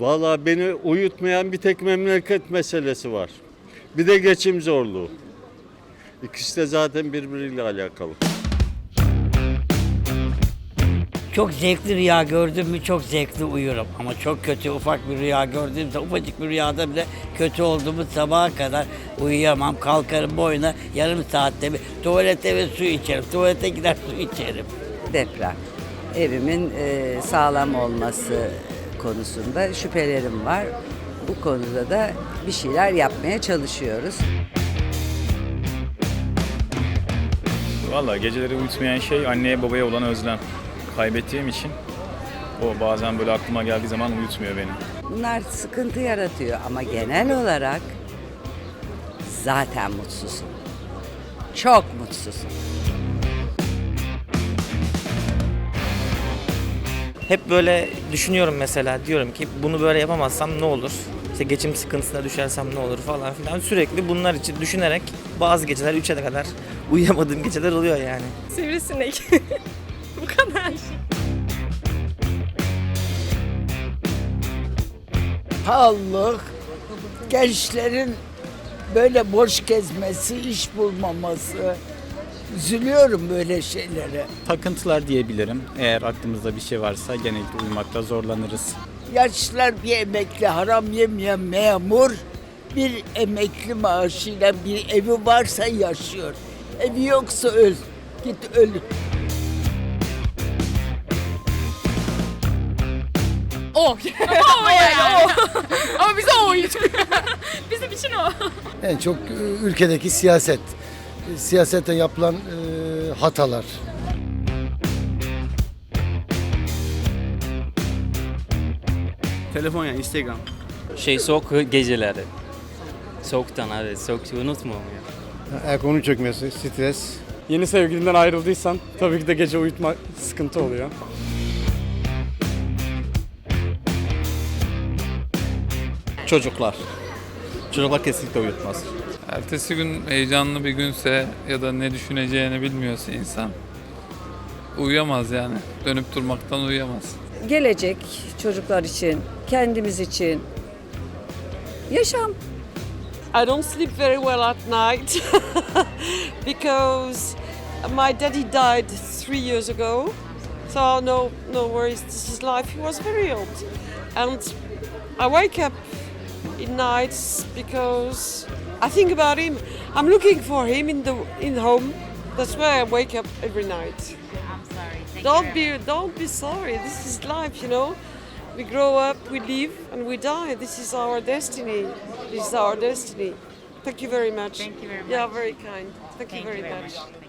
Vallahi beni uyutmayan bir tek memleket meselesi var. Bir de geçim zorluğu. İkisi de zaten birbiriyle alakalı. Çok zevkli rüya gördüm mü çok zevkli uyurum. Ama çok kötü ufak bir rüya gördüğümde ufacık bir rüyada bile kötü olduğumu sabaha kadar uyuyamam. Kalkarım boyuna yarım saatte bir tuvalete ve su içerim. Tuvalete gider su içerim. deprem. Evimin e, sağlam olması konusunda şüphelerim var. Bu konuda da bir şeyler yapmaya çalışıyoruz. Valla geceleri uyutmayan şey anneye babaya olan özlem. Kaybettiğim için o bazen böyle aklıma geldiği zaman uyutmuyor beni. Bunlar sıkıntı yaratıyor ama genel olarak zaten mutsuzum. Çok mutsuzum. Hep böyle düşünüyorum mesela diyorum ki bunu böyle yapamazsam ne olur? İşte geçim sıkıntısına düşersem ne olur falan filan. Sürekli bunlar için düşünerek bazı geceler 3'e kadar uyuyamadığım geceler oluyor yani. Sivrisinek. Bu kadar. pahalılık, gençlerin böyle boş gezmesi, iş bulmaması. Üzülüyorum böyle şeylere. takıntılar diyebilirim. Eğer aklımızda bir şey varsa genellikle uyumakta zorlanırız. Yaşlılar bir emekli, haram yemeyen memur bir emekli maaşıyla bir evi varsa yaşıyor. Evi yoksa öl. Git öl. O. o yani o. Ama bize o. Bizim için o. En çok ülkedeki siyaset, e, siyasete yapılan e, hatalar. Telefon yani Instagram. Şey soğuk geceleri. Soğuktan evet soğuk unutmuyorum ya. Ekonomi çökmesi, stres. Yeni sevgilinden ayrıldıysan tabii ki de gece uyutma sıkıntı oluyor. Çocuklar. Çocuklar kesinlikle uyutmaz. Ertesi gün heyecanlı bir günse ya da ne düşüneceğini bilmiyorsa insan uyuyamaz yani. Dönüp durmaktan uyuyamaz. Gelecek çocuklar için, kendimiz için yaşam. I don't sleep very well at night because my daddy died three years ago. So no, no worries. This is life. He was very old, and I wake up in nights because I think about him. I'm looking for him in the in home. That's why I wake up every night. I'm sorry. Don't be don't be sorry. This is life, you know. We grow up, we live, and we die. This is our destiny. This is our destiny. Thank you very much. Thank you very much. very kind. Thank, you very, much. much.